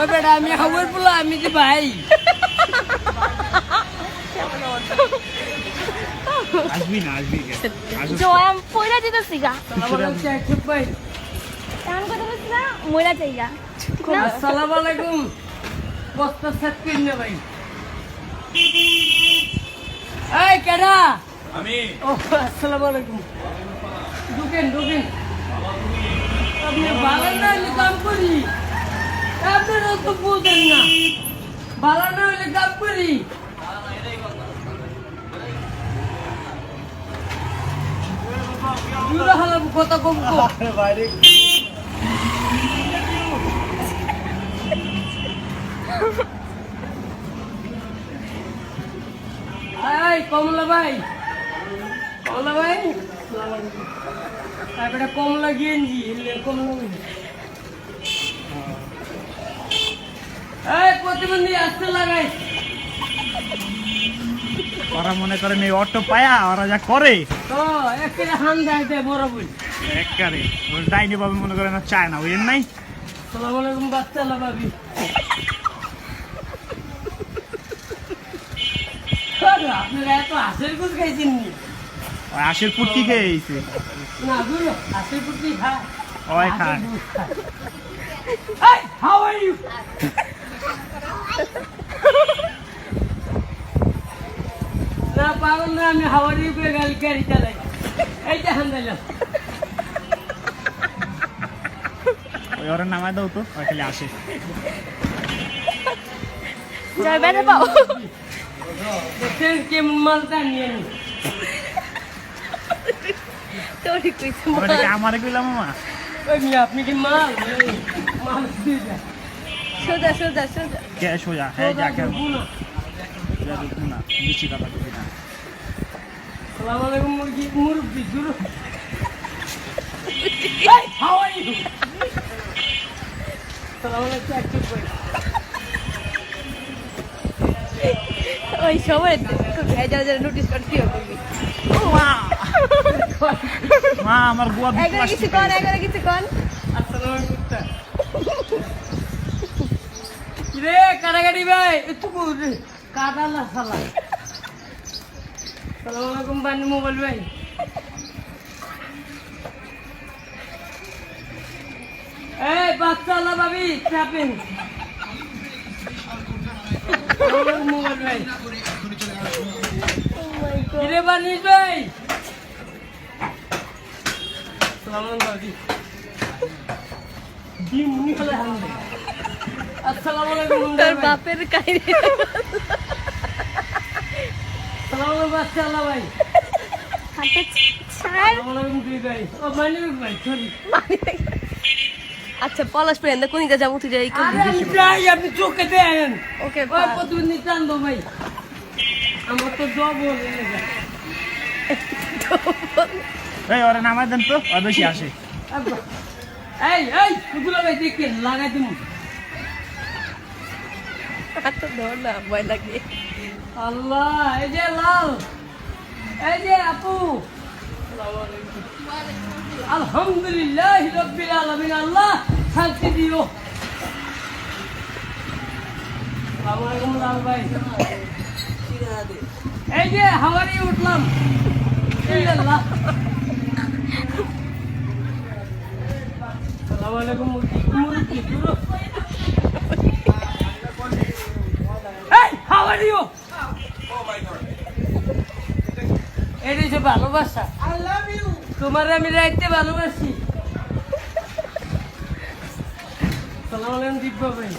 ও বেটা আমি খবর বলো আমি যে ভাই? আসবি না আসবি। কে? আসবি। জয় আমি পয়লা যেতেছি গা। সালাম আলাইকুম সাহেব ভাই। কেমন কথা বলছি না? ময়লা চাই আসসালামু আলাইকুম। বস্তা সেট কিনে ভাই। এই কেডা? আমি। ও আসসালামু আলাইকুম। ঢুকেন ঢুকেন। আপনি ভালো না হলে কাম করি। আপনারা তো বুঝেন না। ভালো না হলে কাম করি কথা কম বাইরে কমলা ভাই। কমলা ভাই। তারপরে কমলা গেঞ্জি কমলা এই প্রতিবন্ধী আসতে লাগাই। ওরা মনে করেন এই অটো পায়া ওরা যা করে। তো একে হান দেয় দেয় বড় বই। একবারে। ডাইনি বাবু মনে করেন চায় না বুঝেন নাই? সালাম আলাইকুম বাচ্চা লাভাবি আপনারা এত হাসের কুচ খাইছেন নি? আশের পুটকি খেয়ে না খায় ওই খায় Hey, how are you? না পাগল না আমি হাওয়ারি উপরে গাড়ি গাড়ি চালাই। এই যে হান্দাইলাম ওই ওরা নামায় দাও তো ওই খালি আসে। জয় বেড়ে পাও দেখছেন কেমন মালটা নিয়ে নি তোরই কইছে আমারে কইলাম মামা। ওই মিয়া আপনি কি মাল মাল দিয়ে সোজা সোজা সোজা। কে সোজা? হ্যাঁ যা কে? না বেশি কথা কবি না। সালাম আলাইকুম মুরগি মুরব্বি শুরু Hey, how are you? সালাম আলাইকুম একটু করে ওই সবাই ভেজা ভেজা নোটিস করতে হবে মা আমার বুয়া একবার কিছু কন একবার কিছু কন আসসালামু আলাইকুম। কিরে কাটাকাটি ভাই একটু কাটালা সালা সালাম আলাইকুম বানি মোবাইল ভাই। এই বাচ্চা আল্লাহ ভাবি চাপেন মোবাইল ভাই। কিরে বানিস ভাই? ভাই সরি আচ্ছা পলাশ পেন কোন দিকে যাব? তুই যাই আপনি চোখে দেন ওকে প্রতিদিন ভাই। আমার তো জব হয়ে এই ওরা নামায় দেন তো ওই বেশি আসে। এই এই এগুলো ভাই দেখেন লাগাই দিমু। হাত ধর না ভয় লাগে। আল্লাহ এই যে লাল এই যে আপু। আলহামদুলিল্লাহ রব্বিল আলামিন আল্লাহ শান্তি দিও। আসসালামু আলাইকুম লাল ভাই। এই যে হাওয়ারি উঠলাম। আল্লাহ আসসালামু আলাইকুম মুরগি। মুরগি পুরো এই হাউ আর ইউ এটা যে ভালোবাসা। তোমার আমি রাখতে ভালোবাসি। সালাম আলাইকুম দিব্য ভাই।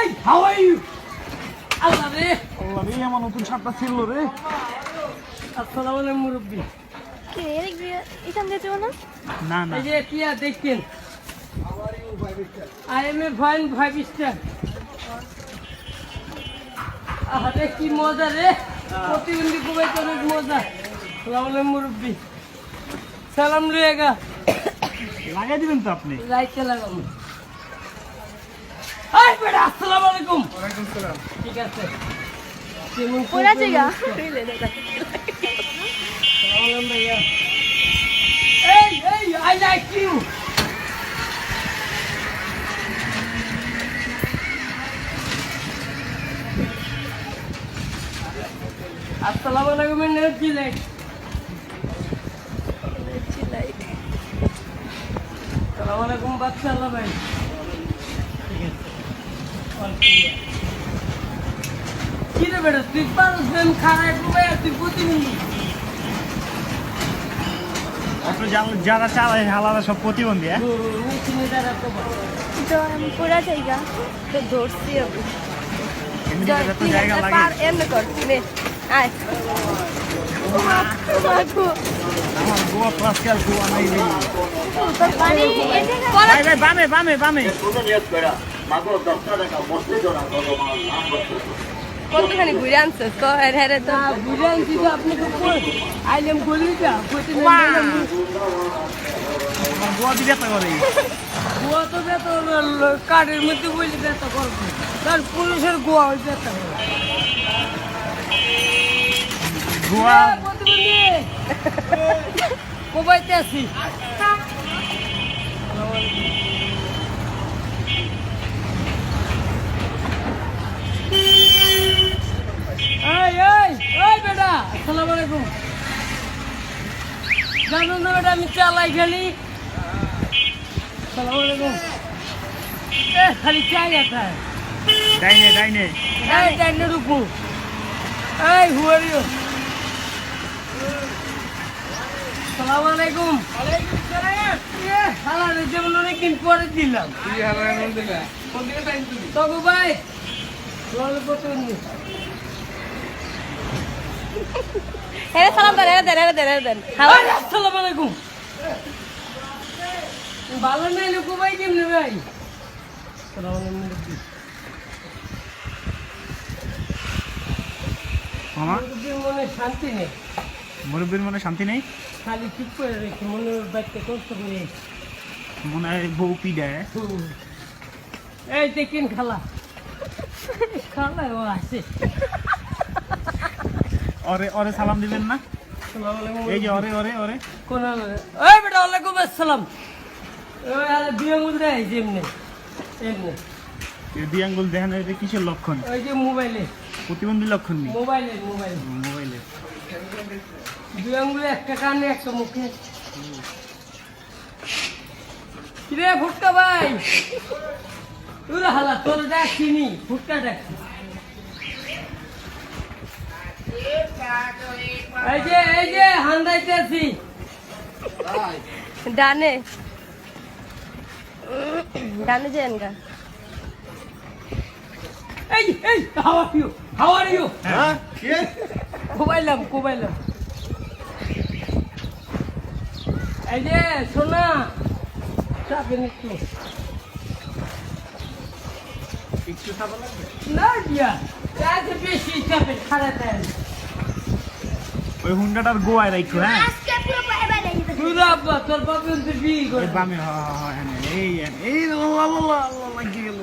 এই হাউ আর ইউ আল্লাহ রে। আল্লাহ রে আমার নতুন শার্টটা ছিল রে। আসসালামু আলাইকুম মুরব্বী। কে এখান দিয়ে যাব না? না না। এই যে টিয়া দেখছেন? I am a fine five star আরে কি মজা রে। প্রতিবন্ধী খুবই অনেক মজা। সালাম আলাইকুম মুরব্বী। সালাম লুয়েগা লাগাই দিবেন তো আপনি। লাইটে লাগাম এই বেটা আসসালামু আলাইকুম। ঠিক আছে। কেমন পড়া জায়গা Alam Bhaiya. I like you. আসসালামু আলাইকুম এনার্জি লাইট এনার্জি লাইট আসসালামু আলাইকুম খারাপ যারা চালায় হালারা সব প্রতিবন্ধী হ্যাঁ? পুরা জায়গা তো ধরছি আমি এমনি করে তো জায়গা লাগে। পার কতখানি ঘুরে আনছে? তো এর হেরে তো বুঝান কি তো আপনি তো কই? আইলাম গলি যা কইতে আমার গোয়া ব্যথা করে গোয়া তো বেতা কাঠের মধ্যে বলি বেতা করব। তার পুরুষের গোয়া ওই করে গোয়া কোবাইতে আছি। এই এই এই বেটা আসসালামু আলাইকুম। জানুন না বেটা আমি চালাই খেলি আসসালামু আলাইকুম। এ খালি চাই এটা ডাইনে ডাইনে। ডাইনে ডাইনে রুকু এই হু আর ইউ আসসালামু আলাইকুম। ওয়ালাইকুম সালাম এ হালা রে যেমন অনেকদিন পরে দিলাম। কি হালা দিলা? কোন দিকে তাই তুমি তো ভাই হেরে সালাম দেন হেরে দেন হেরে দেন হেরে দেন। আসসালামু আলাইকুম। ভালো নাই লোক ভাই কেমনে ভাই? মনে শান্তি নেই। মুরব্বীর মনে শান্তি নেই? খালি ঠিক করে রেখে মনে বাচ্চা কষ্ট করে মনে হয় বউ পিডায়। হুম। এই দেখেন খালা। ওরে ওরে সালাম দিবেন না? আসসালামু এই যে ওরে ওরে ওরে কোন আলো রে? ওই বেটা ওয়ালাইকুম আসসালাম। ওই আরে বিয়ে মুদ্রা যে এমনি এমনি। এই দেখেন এটা কিসের লক্ষণ? ওই যে মোবাইলে। প্রতিবন্ধী লক্ষণ নেই মোবাইলে মোবাইলে। একটা কানে একটা মুখে কিরে ফুটকা ভাই? হালা তোর ফুটকা এই যে এই যে হান্দাইতে আছি ডানে। ডানে যান গা। এই এই how are you how are you হ্যাঁ কোবাইলাম কোবাইলাম। এই যে সোনা চাপেন একটু না দিয়া চাইতে বেশি চাপেন খারাপ দেন। ওই হুন্ডাটার গোয়ায় রাখো হ্যাঁ? আব্বা তোর তো বিয়ে করে এই বামে হ হ হ এই এই আল্লাহ আল্লাহ আল্লাহ লাগিয়ে গেল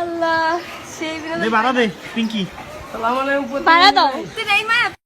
আল্লাহ সেই দে বাড়া দে পিঙ্কি। সালাম আলাইকুম পাড়া দাও। তুই নাই মা?